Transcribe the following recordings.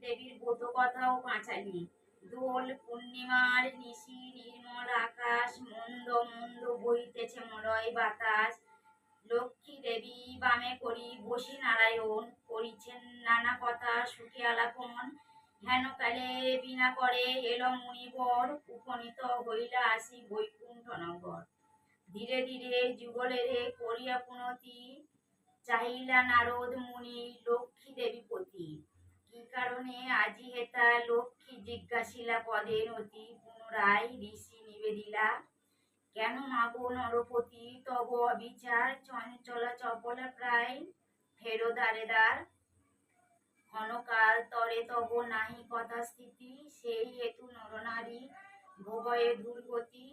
দেবীর ব্রত কথাও পাঁচালি। দোল পূর্ণিমার নিশি নির্মল আকাশ, মন্দ মন্দ বইতেছে মলয় বাতাস। লক্ষ্মী দেবী বামে করি বসি নারায়ণ, করিছেন নানা কথা সুখে আলাপন। হেনকালে বিনা করে এলো মুনিবর, উপনীত হইলা আসি বৈকুণ্ঠ নগর। ধীরে ধীরে যুগলেরে করিয়া পুনতি, চাহিলা নারদ মুনি লক্ষ্মী দেবী পতি কি কারণে আজি হেতা লক্ষ্মী জিজ্ঞাসিলা পদে নতি পুনরায় ঋষি নিবেদিলা? কেন মাগো নরপতি তব অবিচার চঞ্চলা চপলা প্রায় ফেরো দ্বারে দ্বার? ক্ষণকাল তরে তব নাহি কথা স্থিতি, সেই হেতু নরনারী ভবয়ে দুর্গতি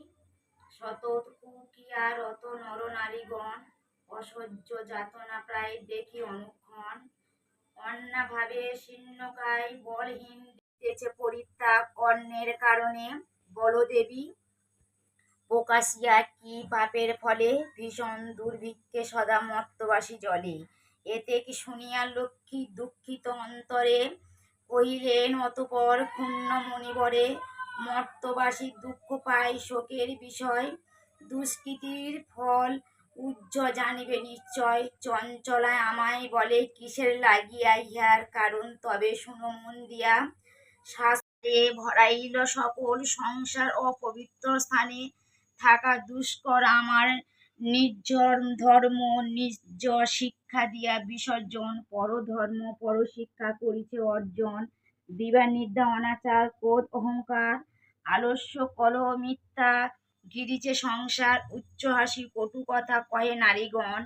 শতত কুকিয়া রত নরনারীগণ অসহ্য যাতনা প্রায় দেখি অনুক্ষণ। অন্নাভাবে শীর্ণকায় বলহীন দিতেছে পরিত্যাগ অন্যের কারণে। বলদেবী প্রকাশিয়া কি পাপের ফলে? ভীষণ দুর্ভিক্ষে সদা মর্তবাসী জলে। এতে কি শুনিয়া লক্ষ্মী দুঃখিত অন্তরে কহিলেন, অতপর ক্ষুণ্ণ মণিবরে মর্তবাসী দুঃখ পায় শোকের বিষয়। দুষ্কৃতির ফল উজ্জ জানিবে নিশ্চয়, চঞ্চলায় আমায় বলে কিসের লাগিয়া ইহার কারণ? তবে শুনো মন দিয়া, শাস্ত্রে ভরাইল সকল সংসার অপবিত্র স্থানে থাকা দুষ্কর আমার নির্জর ধর্ম নিজ শিক্ষা দিয়া বিসর্জন, পরধর্ম, পরশিক্ষা করিছে অর্জন দিবা দিবানিদ্রা অনাচার, ক্রোধ, অহংকার, আলস্য, কলহ, মিথ্যা গিরিছে সংসার, উচ্চ হাসি, কটু কথা কয়ে নারীগণ,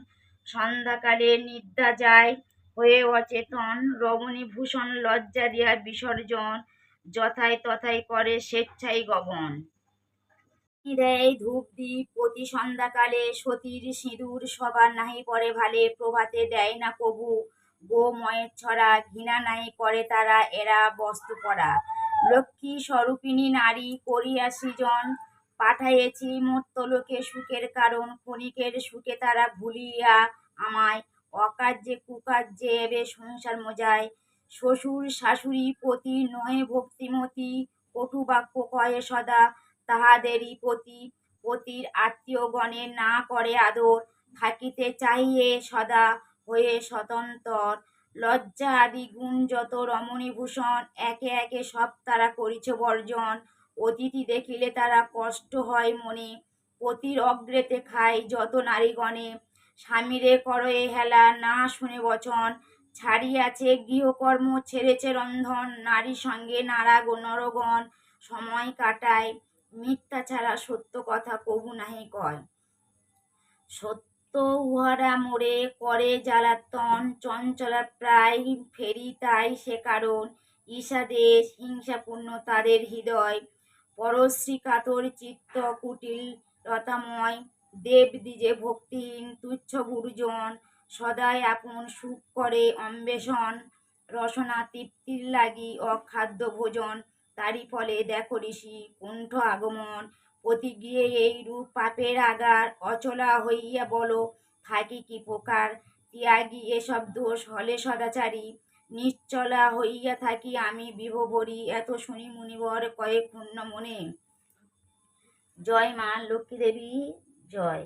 সন্ধ্যাকালে নিদ্রা যায় হয়ে অচেতন রমণীভূষণ লজ্জা দিয়া বিসর্জন, যথায় তথায় করে স্বেচ্ছায় গমন দেয় ধূপ দ্বীপ প্রতি সন্ধ্যাকালে সতীর সিঁদুর সবার নাহি পরে ভালে, প্রভাতে দেয় না কবু গোময়ের ছড়া, ঘৃণা নাই করে তারা, এরা বস্তু পরা। লক্ষ্মী স্বরূপিণী নারী, করিয়া সৃজন পাঠাইয়েছি মর্তলোকে সুখের কারণ, ক্ষণিকের সুখে তারা ভুলিয়া আমায় অকার্যে কুকার্যে এবে সংসার মজায়। শ্বশুর, শাশুড়ি, পতি নহে ভক্তিমতি, কটু বাক্য কয়ে সদা তাহাদেরই প্রতি পতির আত্মীয়গণের না করে আদর, থাকিতে চাহিয়ে সদা হয়ে স্বতন্ত্র লজ্জা আদি গুণ যত রমণীভূষণ, একে একে সব তারা করিছে বর্জন। অতিথি দেখিলে তারা কষ্ট হয় মনে। পতির অগ্রেতে খায় যত নারীগণে। স্বামীরে করয়ে হেলা, না শুনে বচন। ছাড়িয়াছে গৃহকর্ম, ছেড়েছে রন্ধন। নারী সঙ্গে নারা নরগণ, সময় কাটায়। মিথ্যা ছাড়া সত্য কথা কবু নাহি কয়। সত্য উহারা মোরে করে জ্বালাতন। চঞ্চলা প্রায় ফেরি তাই সে কারণ। ঈশাদেশ হিংসাপূর্ণ তাদের হৃদয়। পরশ্রী কাতর চিত্ত কুটিল লতাময়, দেব দ্বিজে ভক্তিহীন তুচ্ছ গুরুজন, সদাই আপন সুখ করে অন্বেষণ রসনা তৃপ্তির লাগি অখাদ্য ভোজন। তারই ফলে দেখো ঋষি, কুণ্ঠ আগমন গিয়ে এই রূপ পাপের আগার, অচলা হইয়া বলো, থাকি কি প্রকার? ত্যাগী এসব দোষ হলে সদাচারী। নিশ্চলা হইয়া থাকি আমি বিভবরি। এত শুনি মুনিবর কয়েক পূর্ণ মনে। জয় মা, লক্ষ্মী দেবী, জয়।